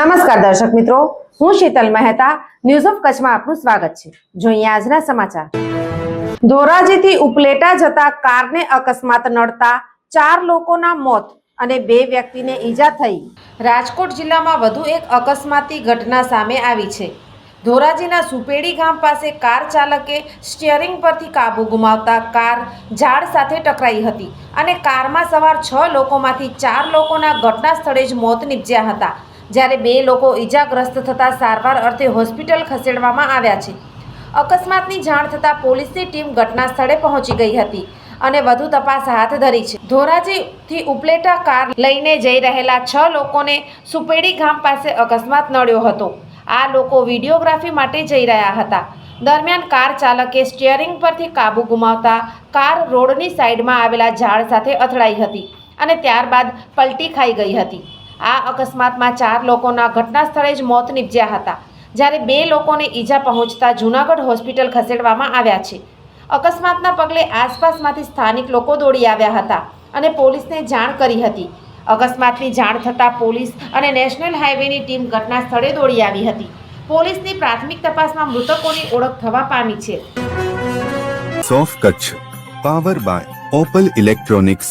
નમસ્કાર દર્શક મિત્રો, હું શીતલ મહેતા ન્યૂઝ ઓફ કચ્છમાં આપનું સ્વાગત છે. જોઈએ આજના સમાચાર. ધોરાજીથી ઉપલેટા જતા કારને અકસ્માત નડતા ચાર લોકોના મોત અને બે વ્યક્તિને ઈજા થઈ. રાજકોટ જિલ્લામાં વધુ એક અકસ્માતી ઘટના સામે આવી છે. ધોરાજીના સુપેડી ગામ પાસે કાર ચાલકે સ્ટિયરિંગ પરથી કાબુ ગુમાવતા કાર ઝાડ સાથે ટકરાઈ હતી અને કારમાં સવાર છ લોકોમાંથી ચાર લોકોના ઘટના સ્થળે જ મોત નીપજ્યા હતા. જ્યારે બે લોકો ઈજાગ્રસ્ત થતાં સારવાર અર્થે હોસ્પિટલ ખસેડવામાં આવ્યા છે. અકસ્માતની જાણ થતાં પોલીસની ટીમ ઘટના સ્થળે પહોંચી ગઈ હતી અને વધુ તપાસ હાથ ધરી છે. ધોરાજીથી ઉપલેટા કાર લઈને જઈ રહેલા છ લોકોને સુપેડી ગામ પાસે અકસ્માત નડ્યો હતો. આ લોકો વિડીયોગ્રાફી માટે જઈ રહ્યા હતા. દરમિયાન કાર ચાલકે સ્ટિયરિંગ પરથી કાબુ ગુમાવતા કાર રોડની સાઈડમાં આવેલા ઝાડ સાથે અથડાઈ હતી અને ત્યારબાદ પલટી ખાઈ ગઈ હતી. આ અકસ્માતમાં ચાર લોકોના ઘટના સ્થળે જ મોત નીપજ્યા હતા. જ્યારે બે લોકોને ઈજા પહોંચતા જૂનાગઢ હોસ્પિટલ ખસેડવામાં આવ્યા છે. અકસ્માતના પગલે આસપાસમાંથી સ્થાનિક લોકો દોડી આવ્યા હતા અને પોલીસને જાણ કરી હતી. અકસ્માતની જાણ થતાં પોલીસ અને નેશનલ હાઈવેની ટીમ ઘટના સ્થળે દોડી આવી હતી. પોલીસની પ્રાથમિક તપાસમાં મૃતકોની ઓળખ થવા પામી છે. સોફ Kutch, power by Opal electronics.